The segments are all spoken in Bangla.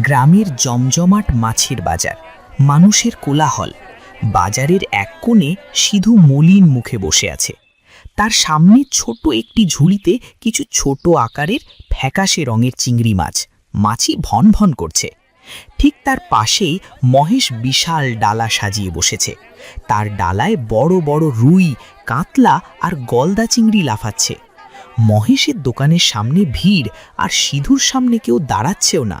গ্রামের জমজমাট মাছের বাজার, মানুষের কোলাহল। বাজারের এক কোণে সিধু মলিন মুখে বসে আছে। তার সামনে ছোট একটি ঝুড়িতে কিছু ছোট আকারের ফ্যাকাশে রঙের চিংড়ি মাছ মাছি ভন ভন করছে। ঠিক তার পাশেই মহেশ বিশাল ডালা সাজিয়ে বসেছে। তার ডালায় বড় বড় রুই, কাতলা আর গলদা চিংড়ি লাফাচ্ছে। মহেশের দোকানের সামনে ভিড় আর সিধুর সামনে কেউ দাঁড়াচ্ছেও না।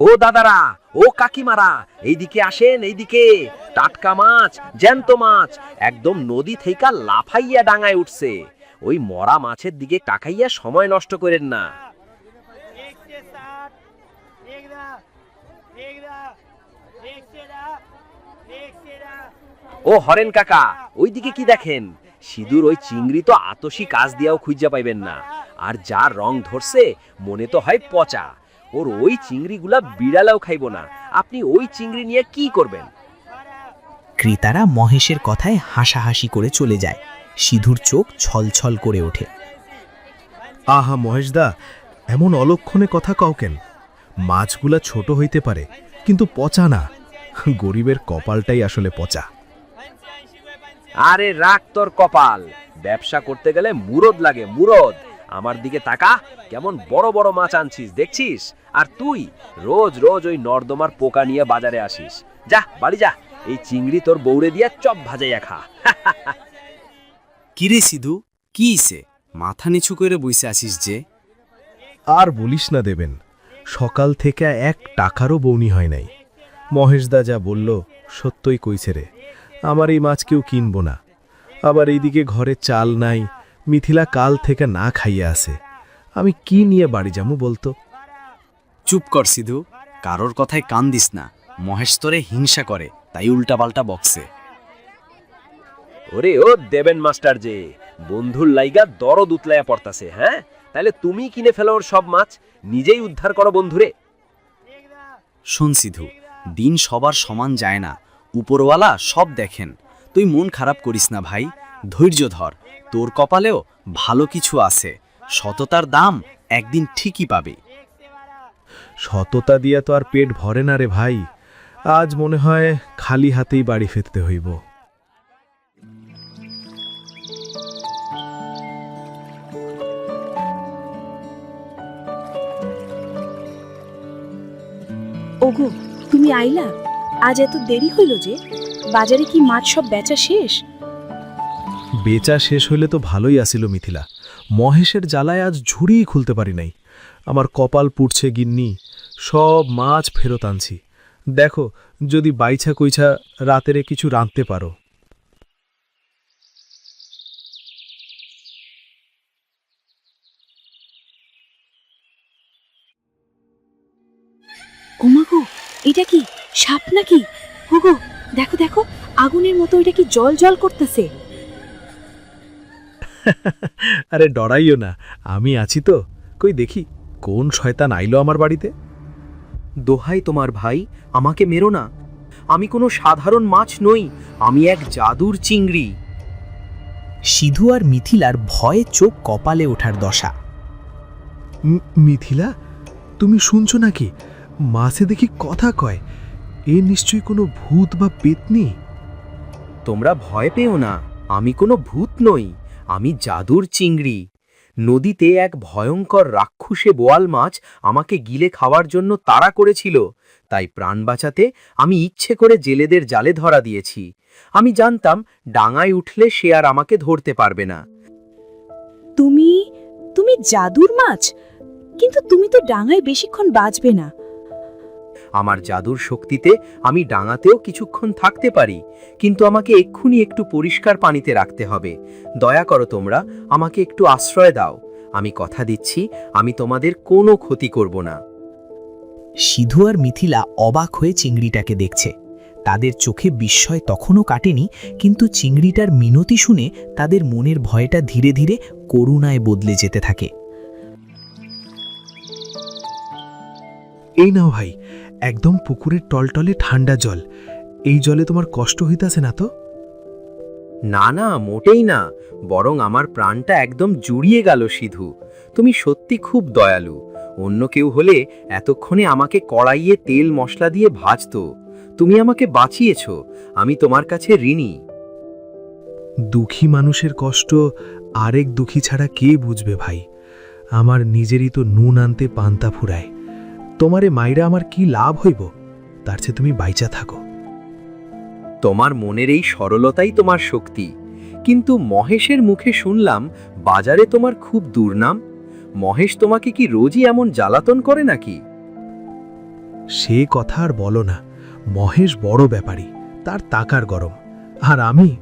ও দাদারা, ও কাকিমারা, এইদিকে আসেন, এইদিকে। টাটকা মাছ, জ্যান্ত মাছ, একদম নদী থেকে লাফাইয়া ডাঙায় উঠছে। ওই মরা মাছের দিকে টাকাইয়া সময় নষ্ট করেন না। ও হরেন কাকা, ওইদিকে কি দেখেন? সিঁদুর ওই চিংড়ি তো আতসী কাজ দিয়াও খুঁজে পাইবেন না। আর যা রং ধরছে, মনে তো হয় পচা। ওর ওই চিংড়িগুলা বিড়ালেও খাইব না। আপনি ওই চিংড়ি নিয়ে কি করবেন? ক্রেতারা মহেশের কথায় হাসাহাসি করে চলে যায়। সিধুর চোখ ছলছল করে ওঠে। আহা মহেশদা এমন অলক্ষণে কথা কও কেন? মাছগুলা ছোট হইতে পারে কিন্তু পচা না। গরিবের কপালটাই আসলে পচা। আরে রাখ তোর কপাল। ব্যবসা করতে গেলে মুরদ লাগে মুরদ। আমার দিকে তাকা। কেমন বড় বড় মাছ আনছিস দেখছিস? আর তুই রোজ রোজ ওই নর্দমার পোকা নিয়ে বাজারে আসিস। যা বাড়ি যা। এই চিংড়ি তোর বৌড়ে দিয়া চপ ভাজাইয়া খা। কিরে সিধু কি ইসে মাথা নিচু করে বইসে আসিস যে। আর বলিস না দেবেন সকাল থেকে এক টাকারও বৌনি হয় নাই। মহেশদা যা বলল সত্যই কইছে রে আমার এই মাছ কেউ কিনবো না। আবার এইদিকে ঘরে চাল নাই মিথিলা কাল থেকে না খাইয়া আছে। আমি কি নিয়ে বাড়ি যামু বলতো? চুপ কর সিধু কারোর কথায় কান দিস না। মহেশ তোরে হিংসা করে তাই উল্টাপাল্টা বক্সে ওরে ও দেবেন মাস্টার যে বন্ধুর লাইগা দরদ উতলাইয়া পড়তাছে হ্যাঁ? তাহলে তুমি কিনে ফেলো ওর সব মাছ নিজেই উদ্ধার করো বন্ধুরে। শোন সিধু দিন সবার সমান যায় না উপরওয়ালা সব দেখেন। তুই মন খারাপ করিস না ভাই ধৈর্য ধর তোর কপালেও ভালো কিছু আছে সততার দাম একদিন ঠিকই পাবে। সততা দিয়া তো আর পেট ভরে না রে ভাই আজ মনে হয় খালি হাতেই বাড়ি ফিরতে হইব। ওগো তুমি আইলা? আজ এত দেরি হইল যে বাজারে কি মাছ সব বেচা শেষ? বেচা শেষ হইলে তো ভালোই আসিল মিথিলা। মহেশের জ্বালায় আজ ঝুড়িই খুলতে পারি নাই। আমার কপাল পুড়ছে গিন্নি, সব মাছ ফেরত আনছি। দেখো, যদি বাইছা কইছা রাতেরে কিছু রাঁধতে পারো। ওমাগো এটা কি? সাপ নাকি? ওগো, দেখো দেখো, আগুনের মতো এটা কি জল জল করতেছে? আরে ডরাইও না আমি আছি তো। কই দেখি কোন শয়তান আইলো আমার বাড়িতে? দোহাই তোমার ভাই আমাকে মেরো না। আমি কোনো সাধারণ মাছ নই আমি এক জাদুর চিংড়ি। সিধু আর মিথিলার ভয়ে চোখ কপালে ওঠার দশা। মিথিলা তুমি শুনছো নাকি? মাছে দেখি কথা কয় এ নিশ্চয়ই কোনো ভূত বা পেতনি? তোমরা ভয় পেও না আমি কোনো ভূত নই। আমি জাদুর চিংড়ি। নদীতে এক ভয়ঙ্কর রাক্ষুসে বোয়াল মাছ আমাকে গিলে খাওয়ার জন্য তাড়া করেছিল। তাই প্রাণ বাঁচাতে আমি ইচ্ছে করে জেলেদের জালে ধরা দিয়েছি। আমি জানতাম ডাঙায় উঠলে সে আর আমাকে ধরতে পারবে না। তুমি তুমি জাদুর মাছ? কিন্তু তুমি তো ডাঙায় বেশিক্ষণ বাঁচবে না। আমার জাদুর শক্তিতে আমি ডাঙাতেও কিছুক্ষণ থাকতে পারি, কিন্তু আমাকে এক্ষুনি একটু পরিষ্কার পানিতে রাখতে হবে। দয়া করো তোমরা, আমাকে একটু আশ্রয় দাও। আমি কথা দিচ্ছি, আমি তোমাদের কোনো ক্ষতি করব না। সিধু আর মিথিলা অবাক হয়ে চিংড়িটাকে দেখছে। তাদের চোখে বিস্ময় তখনও কাটেনি, কিন্তু চিংড়িটার মিনতি শুনে তাদের মনের ভয়টা ধীরে ধীরে করুণায় বদলে যেতে থাকে। এই নাও ভাই একদম পুকুরের টলটলে ঠান্ডা জল। এই জলে তোমার কষ্ট হইতাছে না তো? না না মোটেই না। বরং আমার প্রাণটা একদম জুড়িয়ে গেল সিধু। তুমি সত্যি খুব দয়ালু। অন্য কেউ হলে এতক্ষণে আমাকে কড়াইয়ে তেল মশলা দিয়ে ভাজতো। তুমি আমাকে বাঁচিয়েছ। আমি তোমার কাছে ঋণী। দুঃখী মানুষের কষ্ট আরেক দুঃখী ছাড়া কে বুঝবে ভাই? আমার নিজেরই তো নুন আনতে পান্তা ফুরায়। তোমারে মাইরা আমার কি লাভ হইব? তার চেয়ে তুমি বাইচা থাকো। তোমার মনের এই সরলতাই তোমার শক্তি। কিন্তু মহেশের মুখে শুনলাম বাজারে তোমার খুব দুর্নাম। মহেশ তোমাকে কি রোজই এমন জ্বালাতন করে নাকি? সে কথা আর বলো না। মহেশ বড় ব্যাপারী তার তাকার গরম। আর আমি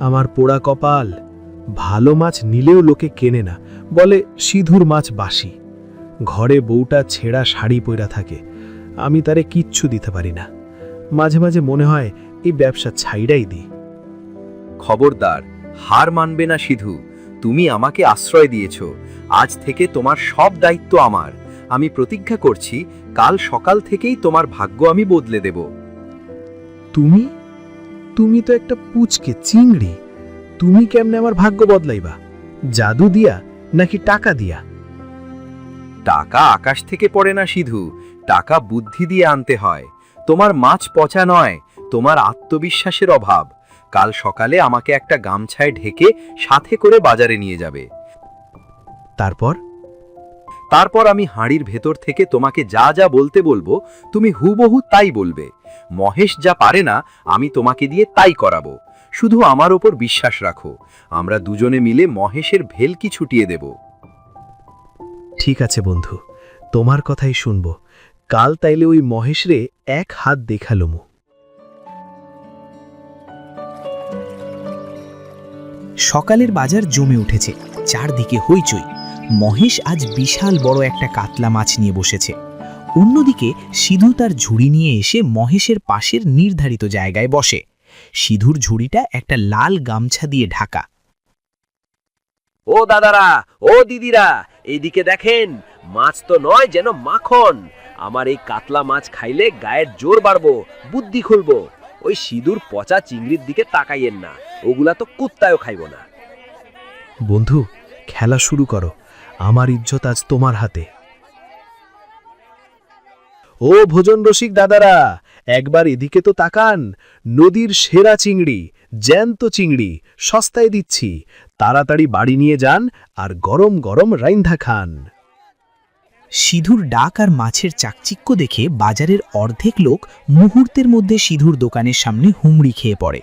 আমার পোড়া কপাল ভালো মাছ নিলেও লোকে কেনে না। বলে সিধুর মাছ বাসি। ঘরে বউটা ছেঁড়া শাড়ি পইরা থাকে। আমি তারে কিচ্ছু দিতে পারি না। মাঝে মাঝে মনে হয় এই ব্যবসা ছাইড়াই দিই। খবরদার হার মানবে না সিধু। তুমি আমাকে আশ্রয় দিয়েছ। আজ থেকে তোমার সব দায়িত্ব আমার। আমি প্রতিজ্ঞা করছি কাল সকাল থেকেই তোমার ভাগ্য আমি বদলে দেব। তুমি? তুমি তো একটা পুচকে চিংড়ি। তুমি কেমনে আমার ভাগ্য বদলাইবা? জাদু দিয়া নাকি টাকা দিয়া? টাকা আকাশ থেকে পড়ে না সিধু। টাকা বুদ্ধি দিয়ে আনতে হয়। তোমার মাছ পচা নয়, তোমার আত্মবিশ্বাসের অভাব। কাল সকালে আমাকে একটা গামছায় ঢেকে সাথে করে বাজারে নিয়ে যাবে। তারপর? তারপর আমি হাঁড়ির ভেতর থেকে তোমাকে যা যা বলতে বলব, তুমি হুবহু তাই বলবে। মহেশ যা পারে না, আমি তোমাকে দিয়ে তাই করাবো। শুধু আমার ওপর বিশ্বাস রাখো। আমরা দুজনে মিলে মহেশের ভেলকি ছুটিয়ে দেব। ঠিক আছে বন্ধু, তোমার কথাই শুনব। কাল তাইলে ওই মহেশরে এক হাত দেখালুমু সকালের বাজার জমে উঠেছে, চারদিকে হইচই। মহেশ আজ বিশাল বড় একটা কাতলা মাছ নিয়ে বসেছে। অন্যদিকে সিধু তার ঝুড়ি নিয়ে এসে মহেশের পাশের নির্ধারিত জায়গায় বসে। সিধুর ঝুড়িটা একটা লাল গামছা দিয়ে ঢাকা। ও দাদারা, ও দিদিরা এইদিকে দেখেন, মাছ তো নয় যেন মাখন। আমার এই কাতলা মাছ খাইলে গায়ের জোর বাড়বো, বুদ্ধি খুলবো। ওই সিঁদুর পচা চিংড়ির দিকে তাকাইয়েন না, ওগুলা তো কুত্তায়ও খাইব না। বন্ধু, খেলা শুরু করো। আমার ইজ্জত আজ তোমার হাতে। ও ভোজন রসিক দাদারা একবার এদিকে তো তাকান। নদীর সেরা চিংড়ি জ্যান্ত চিংড়ি সস্তায় দিচ্ছি। তাড়াতাড়ি বাড়ি নিয়ে যান আর গরম গরম রাইন্ধা খান। সিধুর ডাক আর মাছের চাকচিক্য দেখে বাজারের অর্ধেক লোক মুহূর্তের মধ্যে সিধুর দোকানের সামনে হুমড়ি খেয়ে পড়ে।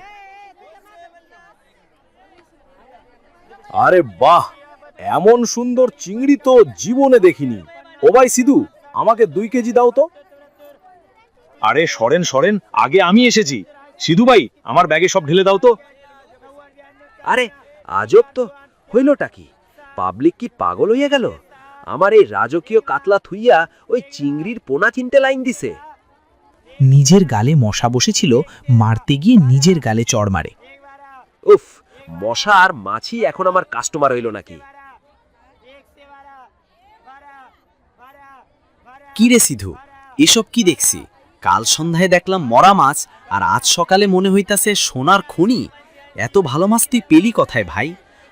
আরে বাহ! এমন সুন্দর চিংড়ি তো জীবনে দেখিনি। ও ভাই সিধু আমাকে দুই কেজি দাও তো। আরে সরেন সরেন আগে আমি এসেছি। সিধু ভাই আমার ব্যাগে সব ঢেলে দাও তো। আরে আজব তো হইলটা কি? পাবলিক কি পাগল হইয়া গেল? আমার এই রাজকীয় কাতলা থুইয়া ওই চিংড়ির পোনা চিনতে লাইন দিছে। নিজের গালে মশা বসেছিল মারতে গিয়ে নিজের গালে চড় মারে। উফ মশা আর মাছি এখন আমার কাস্টমার হইল নাকি? কি রে সিধু এসব কি দেখছি? কাল সন্ধ্যায় দেখলাম মরা মাছ আর আজ সকালে মনে হইতাছে সোনার খনি। এত ভালো মাছ তুই পেলি কথায় ভাই?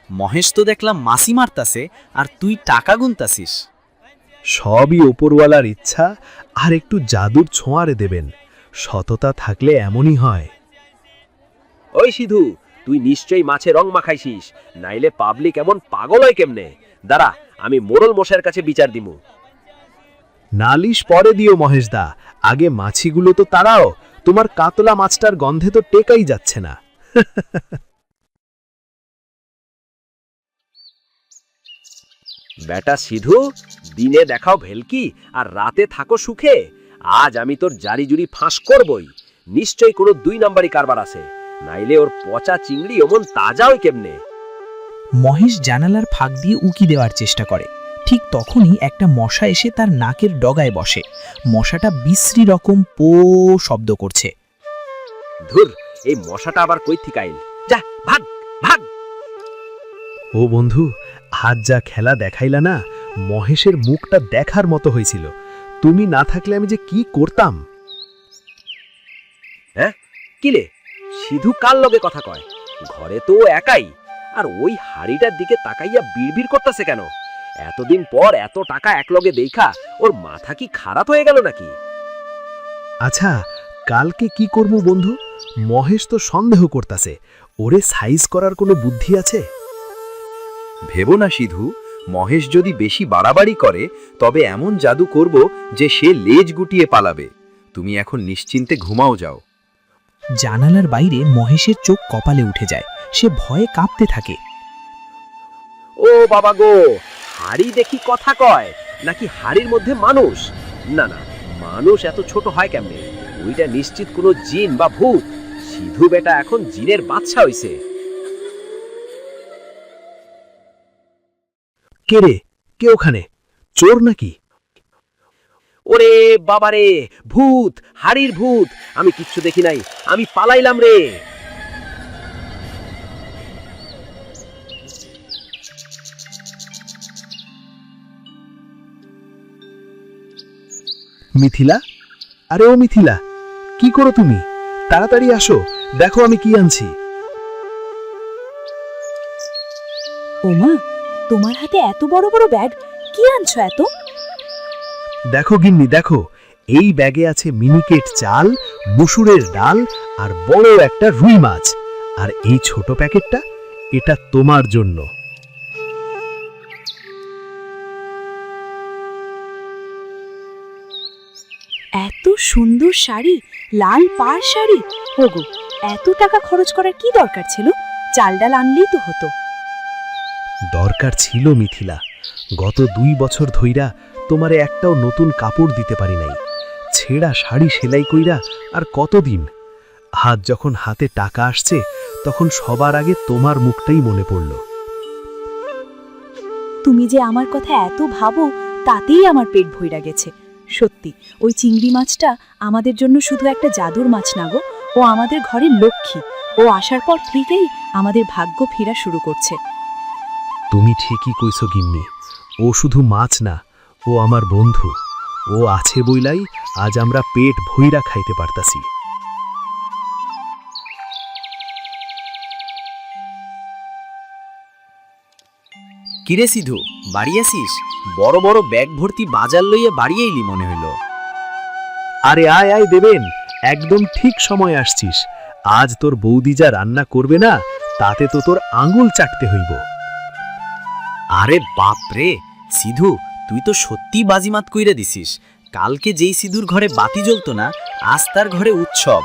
মহেশ তো দেখলাম মাসি মারতাছে আর তুই টাকা গুনতাছিস। সবই ওপরওয়ালার ইচ্ছা আর একটু জাদুর ছোঁয়ারে দেবেন। সততা থাকলে এমনই হয়। ওই সিধু তুই নিশ্চয়ই মাছে রং মাখাইছিস নাইলে পাবলিক এমন পাগল হয় কেমনে? দাঁড়া আমি মোড়ল মশাইয়ের কাছে বিচার দিমু। নালিশ পরে দিও মহেশদা আগে মাছিগুলো তো তাড়াও তোমার কাতলা মাছটার গন্ধে তো টেকাই যাচ্ছে না। বেটা সিধু দিনে দেখাও ভেলকি আর রাতে থাকো সুখে। আজ আমি তোর জারি জুরি ফাঁস করবই। নিশ্চয়ই কোনো দুই নাম্বারই কারবার আছে। নাইলে ওর পচা চিংড়ি অমন তাজা ওই কেমনে? মহেশ জানালার ফাঁক দিয়ে উকি দেওয়ার চেষ্টা করে। ঠিক তখনই একটা মশা এসে তার নাকের ডগায় বসে। মশাটা বিশ্রী রকম পো শব্দ করছে। ধুর এই মশাটা আবার কই থেকে আইল? যা ভাগ ভাগ। ও বন্ধু আজ যা খেলা দেখাইলা না মহেশের মুখটা দেখার মতো হয়েছিল তুমি না থাকলে আমি যে কি করতাম? হ্যাঁ? কিলে সিধু কার লগে কথা কয়? ঘরে তো ও একাই আর ওই হাড়িটার দিকে তাকাইয়া বিড়বিড় করতেছে কেন? এতদিন পর এত টাকা একলগে দেখা ওর মাথা কি খারাপ হয়ে গেল নাকি? আচ্ছা কালকে কি করব বন্ধু? মহেশ তো সন্দেহ করতাছে ওরে সাইজ করার কোনো বুদ্ধি আছে? ভেবো না সিধু মহেশ যদি বেশি বাড়াবাড়ি করে তবে এমন জাদু করব যে সে লেজ গুটিয়ে পালাবে। তুমি এখন নিশ্চিন্তে ঘুমাও যাও। জানালার বাইরে মহেশের চোখ কপালে উঠে যায় সে ভয়ে কাঁপতে থাকে। ও বাবা গো! হাড়ি দেখি কথা কয় নাকি হাড়ির মধ্যে মানুষ? না না মানুষ এত ছোট হয় কেমনে? ওইটা নিশ্চিত কোনো জিন বা ভূত। সিধু বেটা এখন জিনের বাচ্চা হইছে। কে রে? কে ওখানে? চোর নাকি? ওরে বাবারে ভূত হাড়ির ভূত! আমি কিচ্ছু দেখি নাই। আমি পালাইলাম রে। মিথিলা? আরে ও মিথিলা কি করো তুমি? তাড়াতাড়ি আসো দেখো আমি কি আনছি। ওমা তোমার হাতে এত বড় বড় ব্যাগ কি আনছো এত? দেখো গিন্নি দেখো এই ব্যাগে আছে মিনিকেট চাল মুসুরের ডাল আর বড় একটা রুই মাছ। আর এই ছোট প্যাকেটটা এটা তোমার জন্য। সুন্দর শাড়ি লাল পাড় শাড়ি। ওগো এত টাকা খরচ করার কি দরকার ছিল? চাল ডাল আনলেই তো হতো। দরকার ছিল মিথিলা। গত দুই বছর ধইরা তোমারে একটাও নতুন কাপড় দিতে পারি নাই। ছেঁড়া শাড়ি সেলাই কইরা আর কতদিন? হাত যখন হাতে টাকা আসছে তখন সবার আগে তোমার মুখটাই মনে পড়ল। তুমি যে আমার কথা এত ভাবো তাতেই আমার পেট ভইরা গেছে। সত্যি ওই চিংড়ি মাছটা আমাদের জন্য শুধু একটা জাদুর মাছ না গো ও আমাদের ঘরের লক্ষ্মী। ও আসার পর থেকেই আমাদের ভাগ্য ফেরা শুরু করছে। তুমি ঠিকই কইছো গিন্নি ও শুধু মাছ না ও আমার বন্ধু। ও আছে বইলাই আজ আমরা পেট ভইরা খাইতে পারতাছি। কিরে সিধু বাড়ি আসিস বড় বড় ব্যাগ ভর্তি বাজার লইয়া বাড়ি এলি মনে হইল। আরে আয় আয় দেবেন একদম ঠিক সময় আসছিস। আজ তোর বৌদি যা রান্না করবে না তাতে তো তোর আঙুল চাটতে হইব। আরে বাপ রে সিধু তুই তো সত্যি বাজিমাত কইরা দিছিস। কালকে যেই সিধুর ঘরে বাতি জ্বলতো না আজ তার ঘরে উৎসব।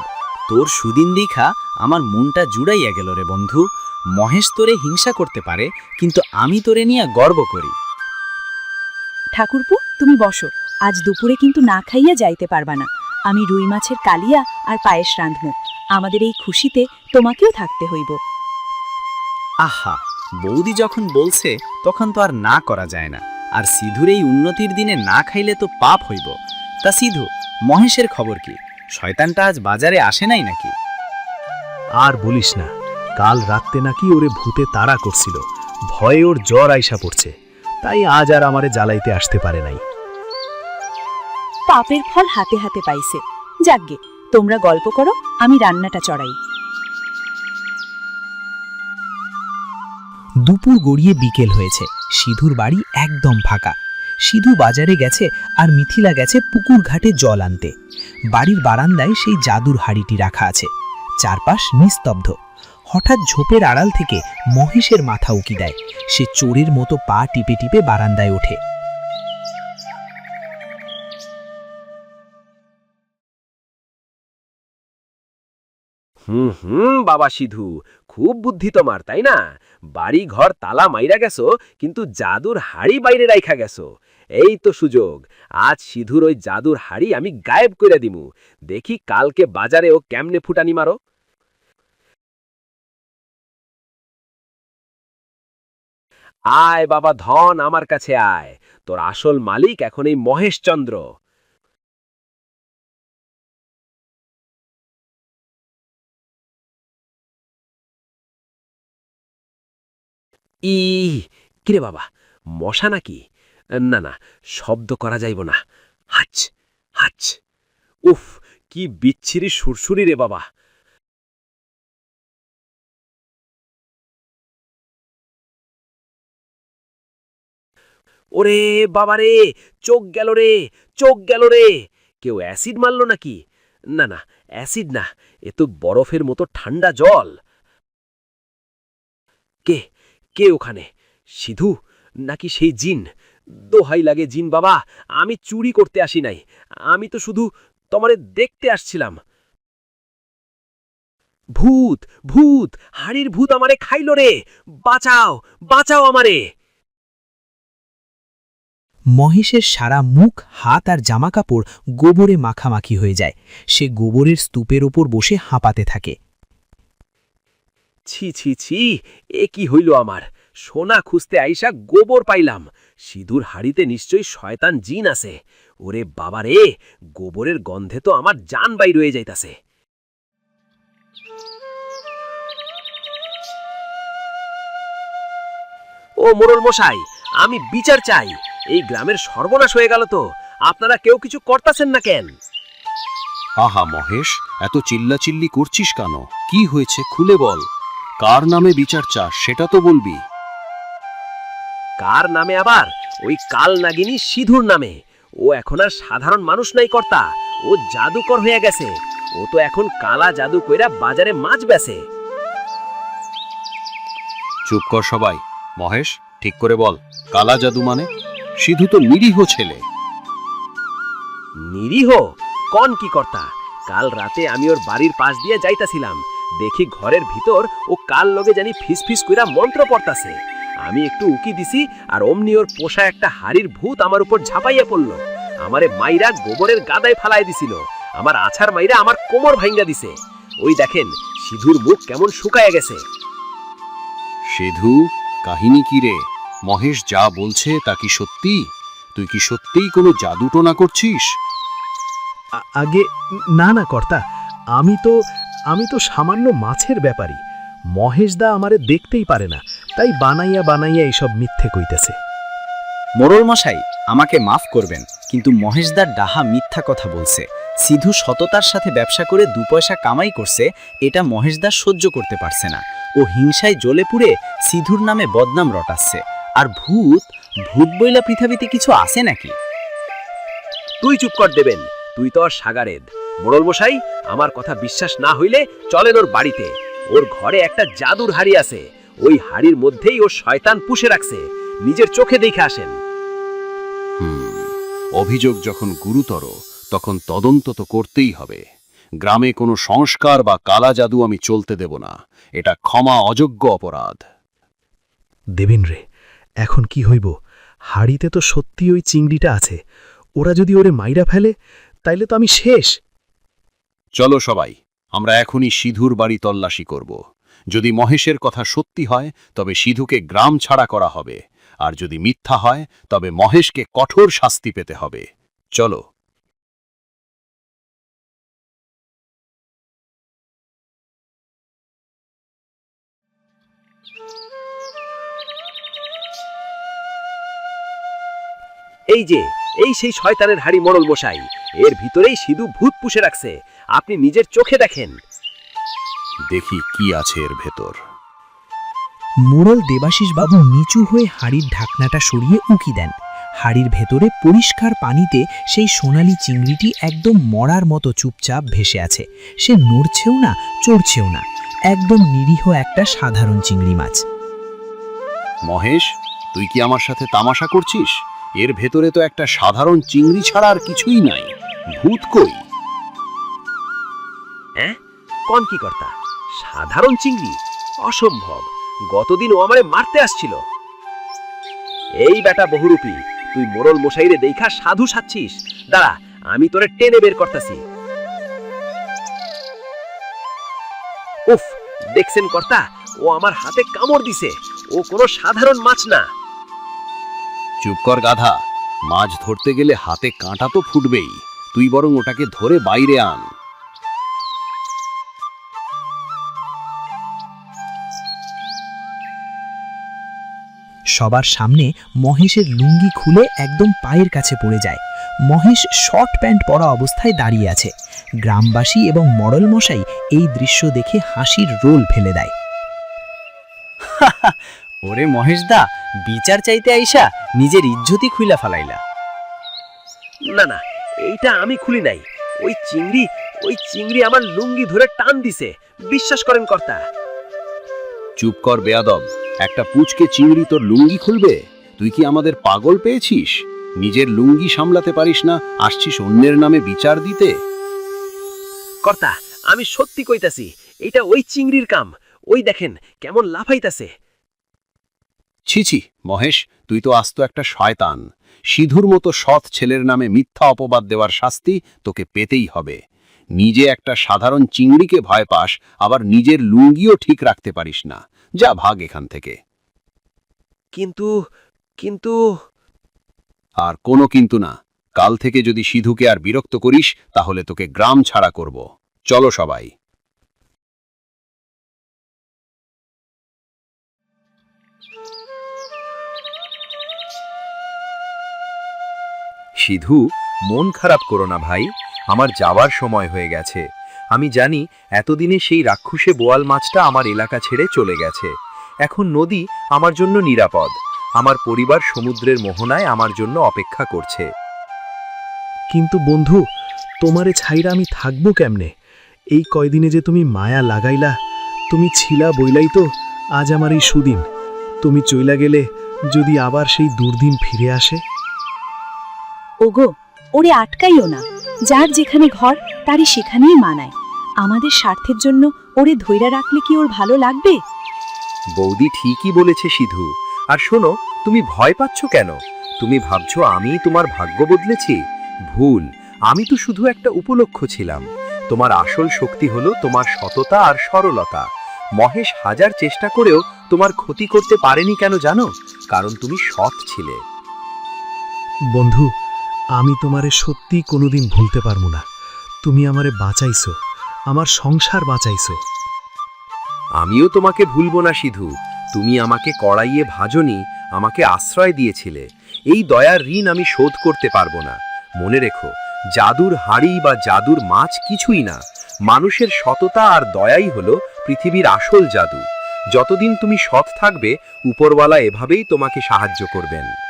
তোর সুদিন দেখা আমার মনটা জুড়াইয়া গেল রে বন্ধু। মহেশ তোরে হিংসা করতে পারে কিন্তু আমি তোরে নিয়ে গর্ব করি। ঠাকুরপো তুমি বসো। আজ দুপুরে কিন্তু না খাইয়া যাইতে পারবা না। আমি রুই মাছের কালিয়া আর পায়েস রাঁধবো। আমাদের এই খুশিতে তোমাকেও থাকতে হইব। আহা বৌদি যখন বলছে তখন তো আর না করা যায় না। আর সিধুর এই উন্নতির দিনে না খাইলে তো পাপ হইব। তা সিধু মহেশের খবর কি? শয়তানটা আজ বাজারে আসে নাই নাকি? আর বলিস না কাল রাত্রে নাকি ওরে ভূতে তাড়া করছিল। ভয়ে ওর জ্বর আইসা পড়ছে। তাই আজ আর আমারে জ্বালাইতে আসতে পারে নাই। পাপের ফল হাতে হাতে পাইছে। যাকগে তোমরা গল্প করো আমি রান্নাটা চড়াই। দুপুর গড়িয়ে বিকেল হয়েছে। সিধুর বাড়ি একদম ফাঁকা। সিধু বাজারে গেছে আর মিথিলা গেছে পুকুর ঘাটে জল আনতে। বাড়ির বারান্দায় সেই জাদুর হাড়িটি রাখা আছে। চারপাশ নিস্তব্ধ। হঠাৎ ঝোপের আড়াল থেকে মহিষের মাথা উকি দেয়। সে চোরের মতো পা টিপে টিপে বারান্দায় ওঠে। হুম হুম, বাবা সিধু। খুব বুদ্ধি তোমার, তাই না? বাড়ি ঘর তালা মাইরা গেছো, কিন্তু জাদুর হাড়ি বাইরে রাইখা গেছো। এই তো সুযোগ। আজ সিধুর ওই জাদুর হাড়ি আমি গায়েব করে দিমু। দেখি কালকে বাজারে ও কেমনে ফুটানি মারো। আয় বাবা, ধন আমার কাছে আয়। তোর আসল মালিক এখন এই মহেশচন্দ্র। ই কিরে বাবা, মশা নাকি? না না, শব্দ করা যাইব না। হাচ হাচ। উফ, কি বিচ্ছিরি সুরসুরি রে বাবা। ওরে বাবা রে চোখ গেল রে, চোখ গেল রে। কেউ অ্যাসিড মারলো নাকি? না না, অ্যাসিড না, এ তো বরফের মতো ঠান্ডা জল। কে কে ওখানে? সিধু? নাকি সেই জিন? দোহাই লাগে জিন বাবা, আমি চুরি করতে আসি নাই, আমি তো শুধু তোমারে দেখতে আসছিলাম। ভূত ভূত, হাড়ির ভূত আমারে খাইল রে, বাঁচাও বাঁচাও আমারে। মহেশের সারা মুখ, হাত আর জামাকাপড় গোবরে মাখামাখি হয়ে যায়। সে গোবরের স্তূপের ওপর বসে হাঁপাতে থাকে। ছি ছি ছি, এ কি হইল আমার? সোনা খুঁজতে আইসা গোবর পাইলাম। সিঁদুর হাড়িতে নিশ্চয়ই শয়তান জিন আছে। ওরে বাবারে গোবরের গন্ধে তো আমার জান বাই রয়ে যাইতাছে। ও মোড়ল মশাই আমি বিচার চাই। এই গ্রামের সর্বনাশ হয়ে গেল তো। আপনারা কেউ কিছু করতাছেন না কেন? আহা মহেশ এত চিল্লাচিল্লি করছিস কেন? কি হয়েছে খুলে বল। কার নামে বিচার চাস সেটা তো বলবি। কার নামে আবার? ওই কাল নাগিনী সিধুর নামে। ও এখন আর সাধারণ মানুষ নাই কর্তা। ও জাদুকর হয়ে গেছে। ও তো এখন কালা জাদু কইরা বাজারে মাছ বেছে। চুপ কর সবাই। মহেশ ঠিক করে বল কালা জাদু মানে? সিধু তো নিরীহ ছেলে। নিরীহ? কন কি কর্তা? কাল রাতে আমি ওর বাড়ির পাশ দিয়ে যাইতাছিলাম। দেখি ঘরের ভিতর ও কাল লগে জানি ফিস ফিস কইরা মন্ত্র পড়তাছে। আমি একটু উকি দিছি আর অমনি ওর পোষা একটা হাড়ির ভূত আমার উপর ঝাঁপাইয়া পড়ল। আমারে মাইরা গোবরের গাদায় ফালাই দিছিল। আমার আছার মাইরা আমার কোমর ভাঙ্গা দিছে। ওই দেখেন সিধুর মুখ কেমন শুকায়া গেছে। সিধু কাহিনী কি রে? মহেশ যা বলছে তা কি সত্যি? তুই কি সত্যিই কোনো জাদুটোনা করছিস? আগে না না কর্তা আমি তো আমি তো সামান্য মাছের ব্যাপারী। মহেশদা আমারে দেখতেই পারে না তাই বানাইয়া বানাইয়া এইসব মিথ্যে কইতেছে। মোড়ল মশাই আমাকে মাফ করবেন কিন্তু মহেশদার ডাহা মিথ্যা কথা বলছে। সিধু সততার সাথে ব্যবসা করে দু পয়সা কামাই করছে এটা মহেশদা সহ্য করতে পারছে না। ও হিংসায় জ্বলে পুড়ে সিধুর নামে বদনাম রটাচ্ছে। আর ভূত ভূত বইলা পৃথিবীতে কিছু আছে নাকি? তুই চুপ কর দেবেন। তুই তো আর সাগারেদ। মোড়ল মশাই আমার কথা বিশ্বাস না হইলে চলেন ওর বাড়িতে। ওর ঘরে একটা জাদুর হাড়ি আছে। ওই হাড়ির মধ্যেই ও শয়তান পুষে রাখছে। নিজের চোখে দেখে আসেন। হুম অভিযোগ যখন গুরুতর তখন তদন্ত তো করতেই হবে। গ্রামে কোনো সংস্কার বা কালা জাদু আমি চলতে দেব না। এটা ক্ষমা অযোগ্য অপরাধ। দেবেন রে এখন কি হইব? হাড়িতে তো সত্যি ওই চিংড়িটা আছে। ওরা যদি ওরে মাইরা ফেলে, তাইলে তো আমি শেষ। চলো সবাই, আমরা এখনই সিধুর বাড়ি তল্লাশি করব। যদি মহেশের কথা সত্যি হয়, তবে সিধুকে গ্রাম ছাড়া করা হবে। আর যদি মিথ্যা হয়, তবে মহেশকে কঠোর শাস্তি পেতে হবে। চলো। এই যে এই সেই শয়তানের হাড়ি মোড়ল মশাই এর ভিতরেই সিধু ভূত পুষে রাখছে আপনি নিজের চোখে দেখেন। দেখি কি আছে এর ভেতর। মোড়ল দেবাশিস বাবু নিচু হয়ে হাড়ির ঢাকনাটা সরিয়ে উকি দেন। হাড়ির ভেতরে পরিষ্কার পানিতে সেই সোনালি চিংড়িটি একদম মরার মতো চুপচাপ ভেসে আছে। সে নড়ছেও না চড়ছেও না। একদম নিরীহ একটা সাধারণ চিংড়ি মাছ। মহেশ তুই কি আমার সাথে তামাশা করছিস? এর ভেতরে তো একটা সাধারণ চিংড়ি ছাড়া আর কিছুই নাই। ভূত কই? হ্যাঁ? কন কি কর্তা? সাধারণ চিংড়ি? অসম্ভব। গতদিন ও আমারে মারতে আসছিল। এই বেটা বহুরূপী, তুই মোড়ল মশাইরে দেখা সাধু সাচ্ছিস দাঁড়া, আমি তোরে টেনে বের করতাছি। উফ, দেখছেন কর্তা? ও আমার হাতে কামড় দিছে। ও কোনো সাধারণ মাছ না। চুপ কর গাধা। মাছ ধরতে গেলে হাতে কাঁটা তো ফুটবেই। তুই বরং ওটাকে ধরে বাইরে আন। সবার সামনে মহেশের লুঙ্গি খুলে একদম পায়ের কাছে পড়ে যায়। মহেশ শর্ট প্যান্ট পরা অবস্থায় দাঁড়িয়ে আছে। গ্রামবাসী এবং মডল মশাই এই দৃশ্য দেখে হাসির রোল ফেলে দেয়। ওরে মহেশ দা বিচার চাইতে আইসা নিজের ইজ্জতি খুইলা ফালাইলা। না না এইটা আমি খুলি নাই। ওই চিংড়ি ওই চিংড়ি আমার লুঙ্গি ধরে টান দিছে। বিশ্বাস করেন কর্তা। চুপ কর বেয়াদব একটা পুচকে চিংড়ি তোর লুঙ্গি খুলবে? তুই কি আমাদের পাগল পেয়েছিস? নিজের লুঙ্গি সামলাতে পারিস না আসছিস অন্যের নামে বিচার দিতে? কর্তা আমি সত্যি কইতাছি এটা ওই চিংড়ির কাম। ওই দেখেন কেমন লাফাইতাছে। ছি ছি মহেশ তুই তো আস্ত একটা শয়তান। সিধুর মতো সৎ ছেলের নামে মিথ্যা অপবাদ দেওয়ার শাস্তি তোকে পেতেই হবে। নিজে একটা সাধারণ চিংড়িকে ভয় পাস আবার নিজের লুঙ্গিও ঠিক রাখতে পারিস না। যা ভাগ এখান থেকে। কিন্তু কিন্তু আর কোনো কিন্তু না। কাল থেকে যদি সিধুকে আর বিরক্ত করিস তাহলে তোকে গ্রাম ছাড়া করব। চলো সবাই। সিধু, মন খারাপ করো না ভাই, আমার যাওয়ার সময় হয়ে গেছে। আমি জানি এতদিনে সেই রাক্ষুসে বোয়াল মাছটা আমার এলাকা ছেড়ে চলে গেছে। এখন নদী আমার জন্য নিরাপদ। আমার পরিবার সমুদ্রের মোহনায় আমার জন্য অপেক্ষা করছে। কিন্তু বন্ধু, তোমারে ছাইরা আমি থাকব কেমনে? এই কয়দিনে যে তুমি মায়া লাগাইলা, তুমি ছিলা বইলাই তো, আজ আমার এই সুদিন। তুমি চইলা গেলে যদি আবার সেই দুর্দিন ফিরে আসে? ওগো ওরে আটকাইও না। যার যেখানে ঘর তারই সেখানেই মানায়। আমাদের স্বার্থের জন্য ওরে ধৈর্য রাখলে কি ওর ভালো লাগবে? বৌদি ঠিকই বলেছে সিধু। আর শোনো তুমি ভয় পাচ্ছ কেন? তুমি ভাবছ আমি তোমার ভাগ্য বদলেছি? ভুল আমি তো শুধু একটা উপলক্ষ ছিলাম। তোমার আসল শক্তি হলো তোমার সততা আর সরলতা। মহেশ হাজার চেষ্টা করেও তোমার ক্ষতি করতে পারেনি কেন জানো? কারণ তুমি সৎ ছিলে। বন্ধু আমি তোমারে সত্যি কোনোদিন ভুলতে পারব না। তুমি আমারে বাঁচাইছো, আমার সংসার বাঁচাইছো। আমিও তোমাকে ভুলবো না, সিধু। তুমি আমাকে কড়াইয়ে ভাজনি, আমাকে আশ্রয় দিয়েছিলে। এই দয়ার ঋণ আমি শোধ করতে পারব না। মনে রেখো, জাদুর হাড়ি বা জাদুর মাছ কিছুই না। মানুষের সততা আর দয়াই হলো পৃথিবীর আসল জাদু। যতদিন তুমি সৎ থাকবে, উপরওয়ালা এভাবেই তোমাকে সাহায্য করবেন।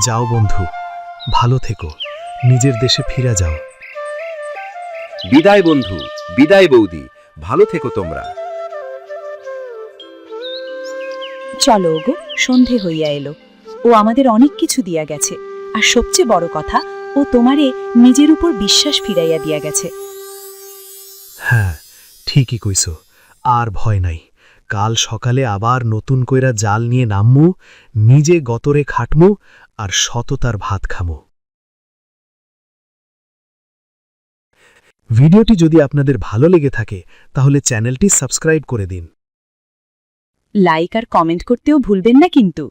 যাও বন্ধু ভালো থেকো নিজের দেশে ফিরে যাও। বিদায় বন্ধু বিদায় বৌদি ভালো থেকো তোমরা। চলো ওগো সন্ধে হইয়া এলো। ও আমাদের অনেক কিছু দিয়া গেছে আর সবচেয়ে বড় কথা ও তোমারে নিজের উপর বিশ্বাস ফিরাইয়া দিয়া গেছে। হ্যাঁ ঠিকই কইছো আর ভয় নাই। কাল সকালে আবার নতুন কইরা জাল নিয়ে নামমু, নিজে গতরে খাটমু আর সততার ভাত খামু। ভিডিওটি যদি আপনাদের ভালো লেগে থাকে, তাহলে চ্যানেলটি সাবস্ক্রাইব করে দিন। লাইক আর কমেন্ট করতেও ভুলবেন না কিন্তু।